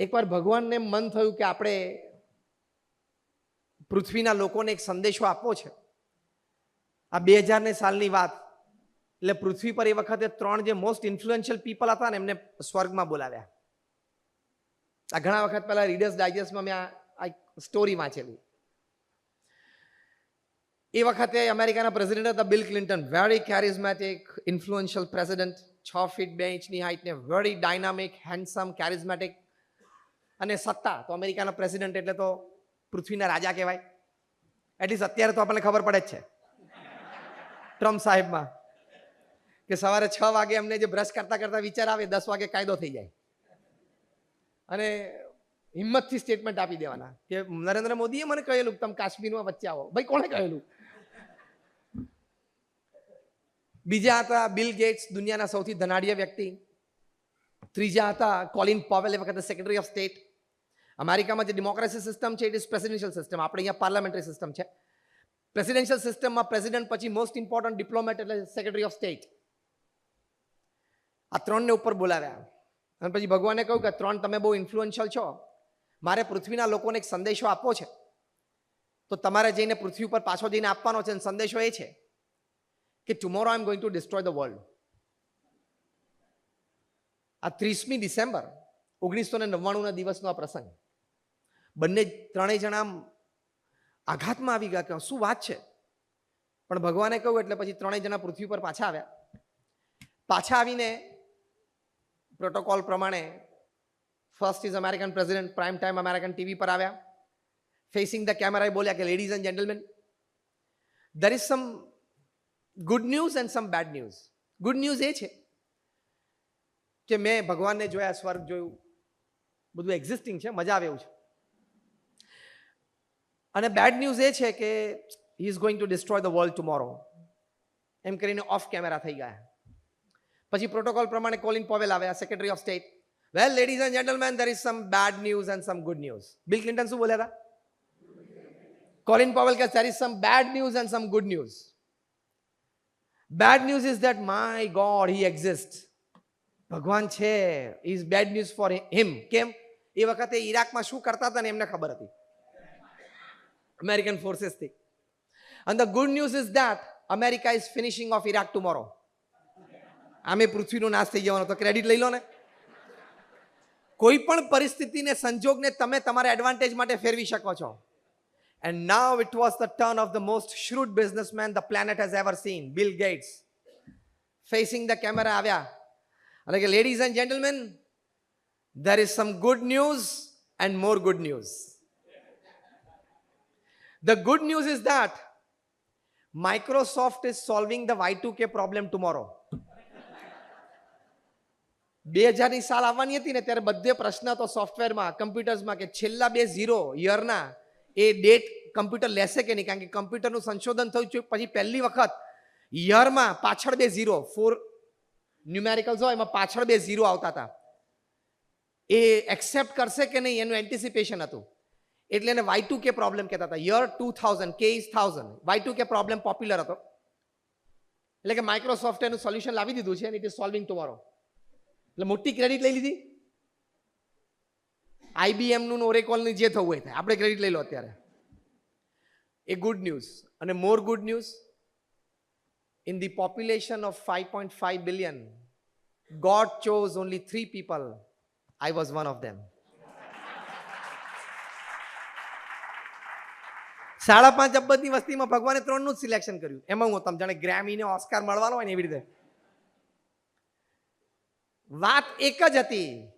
એકવાર ભગવાનને મન થયું કે આપણે પૃથ્વીના લોકોને એક સંદેશો આપવો છે. આ બે હજારને સાલની વાત. એટલે પૃથ્વી પર એ વખતે ત્રણ જે મોસ્ટ ઇન્ફ્લુએન્શિયલ પીપલ હતા ને એમને સ્વર્ગમાં બોલાવ્યા. આ ઘણા વખત પહેલા રીડર્સ ડાયજેસ્ટમાં મેં આ સ્ટોરી વાંચેલી. એ વખતે અમેરિકાના પ્રેસિડેન્ટ હતા Bill Clinton very charismatic influential president છ ફીટ બે ઇંચની હાઇટને વેરી ડાયનામિક હેન્ડસમ કેરિઝમેટિક અને સત્તા, તો અમેરિકાના પ્રેસિડેન્ટ એટલે તો પૃથ્વીના રાજા કહેવાય. એટલીસ્ટ અત્યારે તો આપણને ખબર પડે જ છે. ટ્રમ્પ સાહેબમાં કે સવારે છ વાગે એમને જે બ્રશ કરતા કરતા વિચાર આવે, દસ વાગે કાયદો થઈ જાય. અને હિંમતથી સ્ટેટમેન્ટ આપી દેવાના કે નરેન્દ્ર મોદીએ મને કહેલું તમે કાશ્મીરમાં વચ્ચે આવો. ભાઈ, કોણે કહેલું? બીજા હતા બિલ ગેટ્સ, દુનિયાના સૌથી ધનાઢ્ય વ્યક્તિ. ત્રીજા હતા કોલિન પોવેલ, એ વખતે સેક્રેટરી ઓફ સ્ટેટ અમેરિકામાં જે ડેમોક્રેસી સિસ્ટમ છે ઇટ ઇઝ પ્રેસિડેન્શિયલ સિસ્ટમ આપણે અહીંયા પાર્લામેન્ટરી સિસ્ટમ છે. પ્રેસિડેન્શિયલ સિસ્ટમમાં પ્રેસિડેન્ટ પછી મોસ્ટ ઇમ્પોર્ટન્ટ ડિપ્લોમેટ એટલે સેક્રેટરી ઓફ સ્ટેટ આ ત્રણને ઉપર બોલાવ્યા. અને પછી ભગવાને કહ્યું કે ત્રણ તમે બહુ ઇન્ફ્લુએન્શિયલ છો. મારે પૃથ્વીના લોકોને એક સંદેશો આપવો છે. તો તમારે જઈને પૃથ્વી ઉપર પાછો જઈને આપવાનો છે અને સંદેશો એ છે કે tomorrow I am going to destroy the world આ ત્રીસમી ડિસેમ્બર ઓગણીસો ને નવ્વાણુંના દિવસનો આ પ્રસંગ. બંને ત્રણેય જણા આઘાતમાં આવી ગયા કે શું વાત છે? પણ ભગવાને કહ્યું એટલે પછી ત્રણેય જણા પૃથ્વી પર પાછા આવ્યા. પાછા આવીને પ્રોટોકોલ પ્રમાણે first is American president prime time American TV પર આવ્યા. ફેસિંગ ધ કેમેરા બોલ્યા કે ladies and gentlemen there is some good news and some bad news good news એ છે કે મેં ભગવાનને જોયા, સ્વર્ગ જોયું. બધું એક્ઝિસ્ટિંગ છે, મજા આવે એવું છે. અને બેડ ન્યૂઝ એ છે કે he is going to destroy the world tomorrow એમ કરીને ઓફ કેમેરા થઈ ગયા. પછી પ્રોટોકોલ પ્રમાણે કોલિન પોવેલ આવ્યા secretary of state well ladies and gentlemen there is some bad news and some good news Bill Clinton શું બોલ્યા હતા? Colin Powell કે, there is some bad news and some good news bad news is that my god he exist ભગવાન છે is bad news for him કેમ? એ વખતે ઈરાકમાં શું કરતા હતા ને એમને ખબર હતી. અમેરિકન ફોર્सेसથી and the good news is that america is finishing off iraq tomorrow આમે પૃથ્વીનો નાશ થઈ જવાનો તો ક્રેડિટ લઈ લો ને કોઈ પણ પરિસ્થિતિને સંજોગને તમે તમારા એડવાન્ટેજ માટે ફેરવી શકો છો And now it was the turn of the most shrewd businessman the planet has ever seen, Bill Gates. Facing the camera આવ્યા અને કે ladies and gentlemen there is some good news and more good news. The good news is that Microsoft is solving the Y2K problem tomorrow. બે હજારની સાલ આવવાની હતી ને, ત્યારે બધે પ્રશ્ન હતો સોફ્ટવેરમાં કમ્પ્યુટર્સમાં કે છેલ્લા બે ઝીરો યરના એ ડેટ કમ્પ્યુટર લેશે કે નહીં? કારણ કે કમ્પ્યુટરનું સંશોધન થયું છે પછી પહેલી વખત યરમાં પાછળ બે ઝીરો ફોર ન્યુમેરિકલ્સ હોય, એમાં પાછળ બે ઝીરો આવતા હતા. એ એક્સેપ્ટ કરશે કે નહીં એનું એન્ટિસિપેશન હતું. એટલે એને વાય ટુ કે પ્રોબ્લેમ કહેતા હતા. યર ટુ થાઉઝન્ડ કે ઇઝ થાઉઝન્ડ વાય ટુ કે પ્રોબ્લેમ પોપ્યુલર હતો. એટલે કે માઇક્રોસોફ્ટ એનું સોલ્યુશન લાવી દીધું છે અને ઇટ ઇઝ સોલ્વિંગ ટુમોરો એટલે મોટી ક્રેડિટ લઈ લીધી. આઈબીએમનું ઓરેકોલની જે થવું એ થાય. આપણે ક્રેડિટ લઈ લો અત્યારે. એ ગુડ ન્યૂઝ અને more good news in the population of five point five billion God chose only three people I was one of them સાડા પાંચ અબજની વસ્તીમાં ભગવાને ત્રણનું જ સિલેક્શન કર્યું. એમાં હું તમે જાણે ગ્રેમીને ઓસ્કાર મળવાનો હોય ને એવી રીતે. વાત એક જ હતી.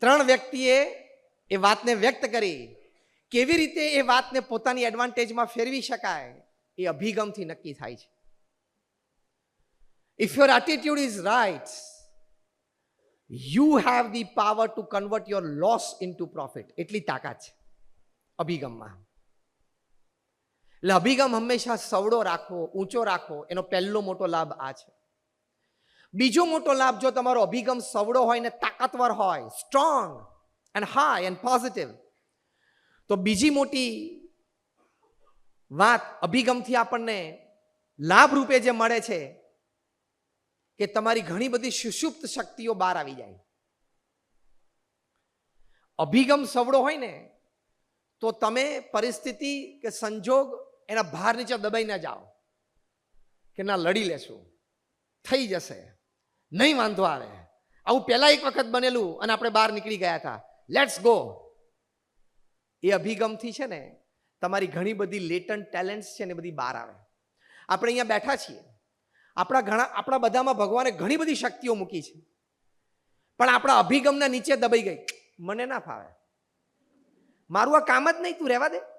ત્રણ વ્યક્તિએ એ વાતને વ્યક્ત કરી. કેવી રીતે એ વાતને પોતાની એડવાન્ટેજમાં ફેરવી શકાય એ અભિગમથી નક્કી થાય છે. If your attitude is right you have the power to convert your loss into profit એટલી તાકાત છે અભિગમમાં. એટલે અભિગમ હંમેશા સવડો રાખવો, ઊંચો રાખવો, એનો પહેલો મોટો લાભ આ છે. બીજો મોટો લાભ જો તમારો અભિગમ સવડો હોય ને તાકાતવર હોય strong and high and positive તો બીજી મોટી વાત અભિગમથી આપણને લાભ રૂપે જે મળે છે કે તમારી ઘણી બધી સુષુપ્ત શક્તિઓ બહાર આવી જાય. અભિગમ સવડો હોય ને, તો તમે પરિસ્થિતિ કે સંજોગ એના ભાર નીચે દબાઈ ના જાઓ. કે ના, લડી લેશું. થઈ જશે. નહીં વાંધો આવે. આવું પહેલા એક વખત બનેલું અને આપણે બહાર નીકળી ગયા હતા. લેટ્સ ગો એ અભિગમથી છે ને, તમારી ઘણી બધી લેટન ટેલેન્ટ્સ છે ને બધી બહાર આવે. આપણે અહીંયા બેઠા છીએ. આપણા ઘણા, આપણા બધામાં ભગવાને ઘણી બધી શક્તિઓ મૂકી છે. પણ આપણા અભિગમના નીચે દબાઈ ગઈ. મને ના ફાવે. મારું આ કામ જ નહીં, તું રહેવા દે.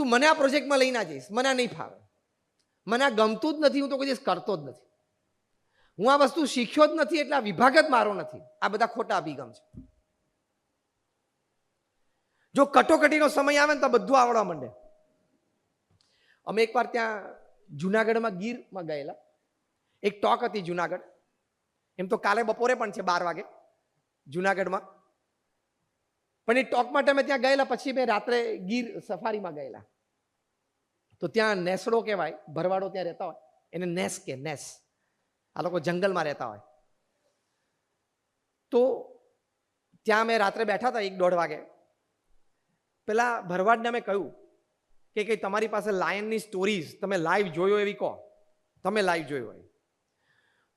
તું મને આ પ્રોજેક્ટમાં લઈ ના જઈશ, મને આ નહીં ફાવે. મને આ ગમતું જ નથી, હું તો કોઈ દિવસ કરતો જ નથી. હું આ વસ્તુ શીખ્યો જ નથી, એટલે આ વિભાગ જ મારો નથી. આ બધા ખોટા અભિગમ છે. જો કટોકટીનો સમય આવે ને તો બધું આવડવા માંડે. અમે એકવાર ત્યાં જુનાગઢમાં ગીરમાં ગયેલા. એક ટોક હતી જુનાગઢ. એમ તો કાલે બપોરે પણ છે બાર વાગે જુનાગઢમાં. પણ એ ટોક માટે અમે ત્યાં ગયેલા પછી મેં રાત્રે ગીર સફારીમાં ગયેલા. તો ત્યાં નેસડો કહેવાય, ભરવાડો ત્યાં રહેતા હોય. એને નેસ કે નેસ. આ લોકો જંગલમાં રહેતા હોય. તો ત્યાં અમે રાત્રે બેઠા હતા એક દોઢ વાગે. પેલા ભરવાડને અમે કહ્યું કે કંઈ તમારી પાસે લાયનની સ્ટોરીઝ તમે લાઈવ જોયો એવી કહો તમે લાઈવ જોયો હોય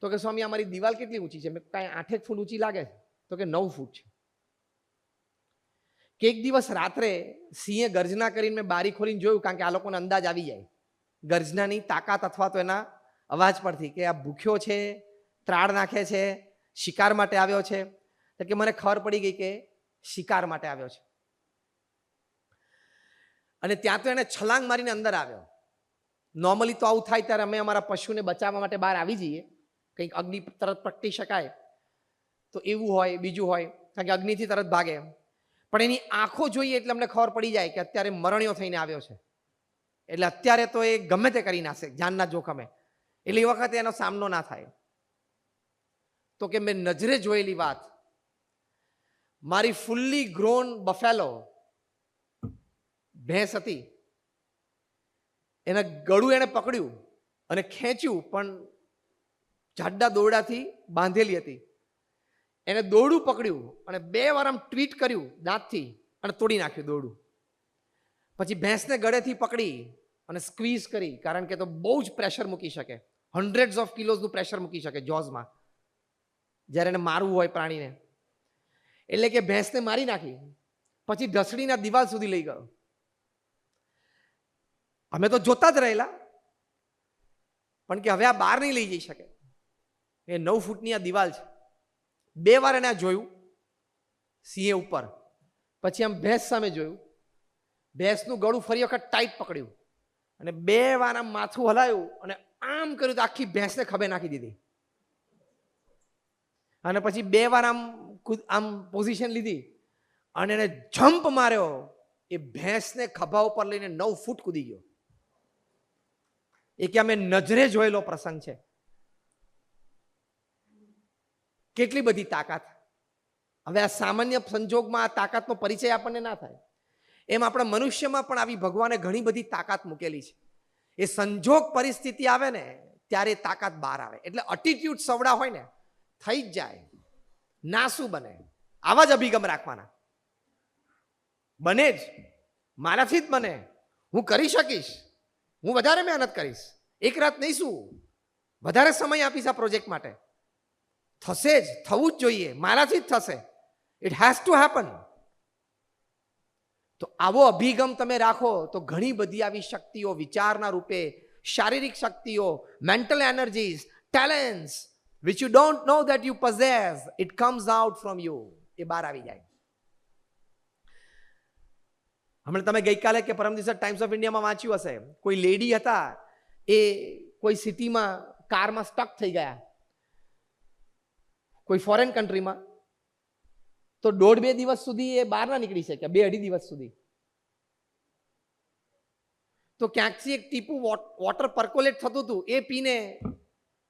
તો કે સ્વામી, અમારી દિવાલ કેટલી ઊંચી છે? મેં કાંઈ આઠેક ફૂટ ઊંચી લાગે તો કે નવ ફૂટ છે. કે એક દિવસ રાત્રે સિંહે ગર્જના કરીને મેં બારી ખોલીને જોયું કારણ કે આ લોકોને અંદાજ આવી જાય. ગર્જનાની તાકાત અથવા તો એના અવાજ પરથી કે આ ભૂખ્યો છે, ત્રાળ નાખે છે, શિકાર માટે આવ્યો છે, એટલે કે મને ખબર પડી ગઈ કે શિકાર માટે આવ્યો છે. અને ત્યાં તો એને છલાંગ મારીને અંદર આવ્યો. નોર્મલી તો આવું થાય ત્યારે અમે અમારા પશુને બચાવવા માટે બહાર આવી જઈએ. કંઈક અગ્નિ તરત પ્રગટી શકાય. તો એવું હોય, બીજું હોય, કારણ કે અગ્નિથી તરત ભાગે. પણ એની આંખો જોઈએ એટલે અમને ખબર પડી જાય કે અત્યારે મરણ્યો થઈને આવ્યો છે. એટલે અત્યારે તો એ ગમે તે કરી નાખશે, જાનના જોખમે. એટલે એ વખતે એનો સામનો ના થાય. તો કે મેં નજરે જોયેલી વાત. મારી ફુલ્લી ગ્રોન બફેલો ભેંસ હતી. એના ગળું એણે પકડ્યું અને ખેંચ્યું, પણ જાડા દોરડાથી બાંધેલી હતી. એને દોરડું પકડ્યું અને બે વાર આમ ટ્વીટ કર્યું દાંતથી અને તોડી નાખ્યું દોરડું પછી ભેંસને ગળેથી પકડી અને સ્ક્વીઝ કરી, કારણ કે તો બહુ જ પ્રેશર મૂકી શકે. હંડ્રેડ્સ ઓફ કિલોઝનું પ્રેશર મૂકી શકે જોઝમાં જ્યારે એને મારવું હોય પ્રાણીને. એટલે કે ભેંસને મારી નાખી. પછી ઢસડીના દિવાલ સુધી લઈ ગયો. અમે તો જોતા જ રહેલા. પણ કે હવે આ બહાર નહીં લઈ જઈ શકે. એ નવ ફૂટની આ દિવાલ છે. બે વાર એને જોયું, સિંહે ઉપર. પછી આમ ભેંસ સામે જોયું. ભેંસનું ગળું ફરી વખત ટાઈટ પકડ્યું. અને બે વાર આમ માથું હલાયું અને આમ કર્યું તો આખી ભેંસને ખભે નાખી દીધી. અને પછી બે વાર આમ આમ પોઝિશન લીધી અને એને જમ્પ માર્યો. એ ભેંસને ખભા ઉપર લઈને નવ ફૂટ કૂદી ગયો. એ કે અમે નજરે જોયેલો પ્રસંગ છે. કેટલી બધી તાકાત? હવે આ સામાન્ય સંજોગમાં આ તાકાતનો પરિચય આપણને ના થાય. એમ આપણા મનુષ્યમાં પણ આવી ભગવાને ઘણી બધી તાકાત મૂકેલી છે. એ સંજોગ પરિસ્થિતિ આવે ને, ત્યારે તાકાત બહાર આવે. એટલે અટીટ્યુડ સવડા હોય ને, થઈ જ જાય. ના શું બને. આવા જ અભિગમ રાખવાના. બને જ. મારાથી જ બને. હું કરી શકીશ. હું વધારે મહેનત કરીશ. એક રાત નહીં શું વધારે સમય આપીશ આ પ્રોજેક્ટ માટે. થશે જ, થવું જ જોઈએ, મારાથી જ થશે. ઇટ હેઝ ટુ હેપન તો આવો અભિગમ તમે રાખો, તો ઘણી બધી આવી શક્તિઓ, વિચારના રૂપે, શારીરિક શક્તિઓ mental energies talents which you don't know that you possess it comes out from you એ બહાર આવી જાય. હમણાં તમે ગઈકાલે કે પરમ દિવસે ટાઈમ્સ ઓફ ઇન્ડિયામાં વાંચ્યું હશે. કોઈ લેડી હતા, એ કોઈ સિટીમાં કારમાં સ્ટક થઈ ગયા. કોઈ ફોરેન કન્ટ્રીમાં તો દોઢ બે દિવસ સુધી એ બહાર ના નીકળી શકે, બે અઢી દિવસ સુધી. તો ક્યાંકથી એક ટીપું વોટર પર્કોલેટ થતું હતું, એ પીને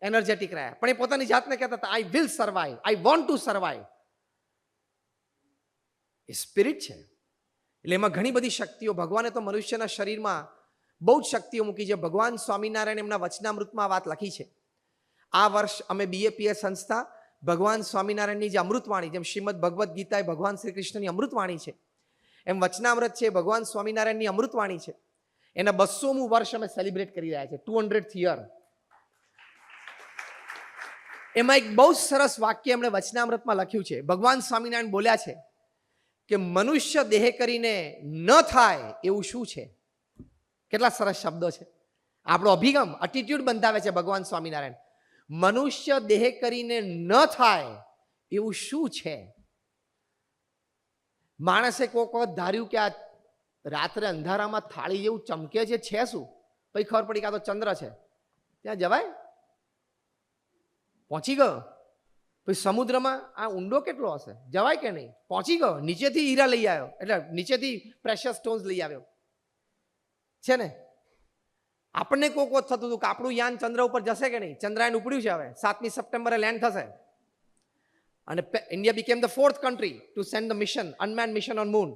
એનર્જેટિક રહ્યા. પણ એ પોતાની જાતને કહેતા હતા I will survive I want to survive A spirit છે. એટલે એમાં ઘણી બધી શક્તિઓ, ભગવાને તો મનુષ્યના શરીરમાં બહુ જ શક્તિઓ મૂકી છે. ભગવાન સ્વામિનારાયણ એમના વચનામૃતમાં વાત લખી છે. આ વર્ષ અમે બીએપીએ સંસ્થા ભગવાન સ્વામિનારાયણની જે અમૃતવાણી, જેમ શ્રીમદ ભગવદ્ ગીતા એ ભગવાન શ્રી કૃષ્ણની અમૃતવાણી છે, એમ વચનામૃત છે ભગવાન સ્વામિનારાયણની અમૃતવાણી છે, એના બસોમું વર્ષ અમે સેલિબ્રેટ કરી રહ્યા છે ટુ હંડ્રેડ યર એમાં એક બહુ સરસ વાક્ય એમણે વચનામૃતમાં લખ્યું છે, ભગવાન સ્વામિનારાયણ બોલ્યા છે કે મનુષ્ય દેહ કરીને ન થાય એવું શું છે? કેટલા સરસ શબ્દો છે. આપણો અભિગમ અટીટ્યુડ બંધાવે છે ભગવાન સ્વામિનારાયણ. મનુષ્ય દેહ કરીને ન થાય, એવું શું છે? માણસે કોક વખત ધાર્યું કે આ રાત્રે અંધારામાં થાળી જેવું ચમકે છે છે શું? પછી ખબર પડી કે આ તો ચંદ્ર છે. ત્યાં જવાય? પહોંચી ગયો. પછી સમુદ્રમાં આ ઊંડો કેટલો હશે? જવાય કે નહીં? પહોંચી ગયો. નીચેથી હીરા લઈ આવ્યો. એટલે નીચેથી પ્રેશર સ્ટોન્સ લઈ આવ્યો. છે ને? આપણને કોક વખત થતું હતું કે આપણું યાન ચંદ્ર ઉપર જશે કે નહીં? ચંદ્રયાન ઉપડ્યું છે હવે. સાતમી સપ્ટેમ્બરે લેન્ડ થશે. અને India became the fourth country to send the mission unmanned mission on moon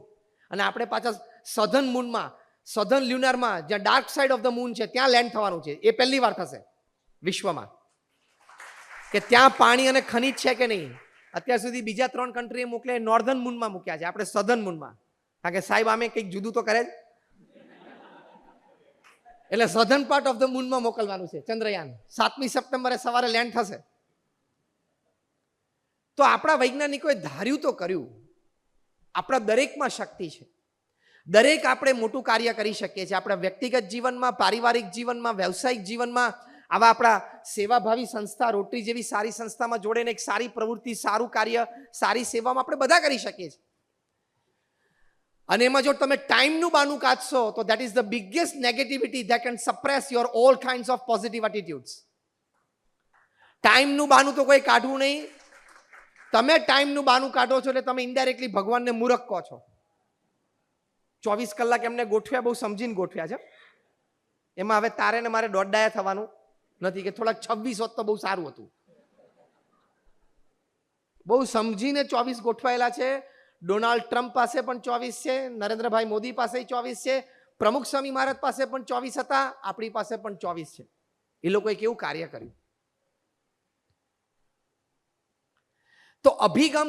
અને આપણે પાછા સધન મૂનમાં સધન લ્યુનારમાં જ્યાં dark side of the moon છે, ત્યાં લેન્ડ થવાનું છે. એ પહેલી વાર થશે વિશ્વમાં. કે ત્યાં પાણી અને ખનિજ છે કે નહીં? અત્યાર સુધી બીજા ત્રણ કન્ટ્રીએ મોકલે નોર્ધન મૂનમાં મૂક્યા છે. આપણે સધન મૂનમાં કારણ કે સાહેબ, આમે કંઈક જુદું તો કરે જ. એટલે સધન પાર્ટ ઓફ ધ મૂનમાં મોકલવાનું છે, ચંદ્રયાન. સાતમી સપ્ટેમ્બરે સવારે લેન્ડ થશે. તો આપણા વૈજ્ઞાનિકોએ ધાર્યું તો કર્યું. આપણા દરેકમાં શક્તિ છે. દરેક આપણે મોટું કાર્ય કરી શકીએ છીએ. આપણા વ્યક્તિગત જીવનમાં, પારિવારિક જીવનમાં, વ્યવસાયિક જીવનમાં, આવા આપણા સેવાભાવી સંસ્થા, રોટરી જેવી સારી સંસ્થામાં જોડેને એક સારી પ્રવૃત્તિ, સારું કાર્ય, સારી સેવામાં આપણે બધા કરી શકીએ છીએ. અને એમાં જો તમે ટાઈમનું બાનું કાઢશો તો that is the biggest negativity that can suppress your all kind of positive attitudes ટાઈમનું બાનું તો કોઈ કાઢવું નહીં. તમે ટાઈમનું બાનું કાઢો છો એટલે તમે ઇન્ડાયરેક્ટલી ભગવાનને મૂરખ કહો છો. ચોવીસ કલાક એમને ગોઠવ્યા, બહુ સમજીને ગોઠવ્યા છે. એમાં હવે તારે ને મારે દોડડાયા થવાનું નથી કે થોડાક છવ્વીસ હોત તો બહુ સારું હતું. બહુ સમજીને ચોવીસ ગોઠવાયેલા છે. ડોનાલ્ડ ટ્રમ્પ પાસે પણ ચોવીસ છે, નરેન્દ્રભાઈ મોદી પાસે ચોવીસ છે, પ્રમુખ સ્વામી મહારાજ પાસે પણ ચોવીસ હતા, આપણી પાસે પણ ચોવીસ છે. એ લોકોએ કેવું કાર્ય કર્યું? તો અભિગમ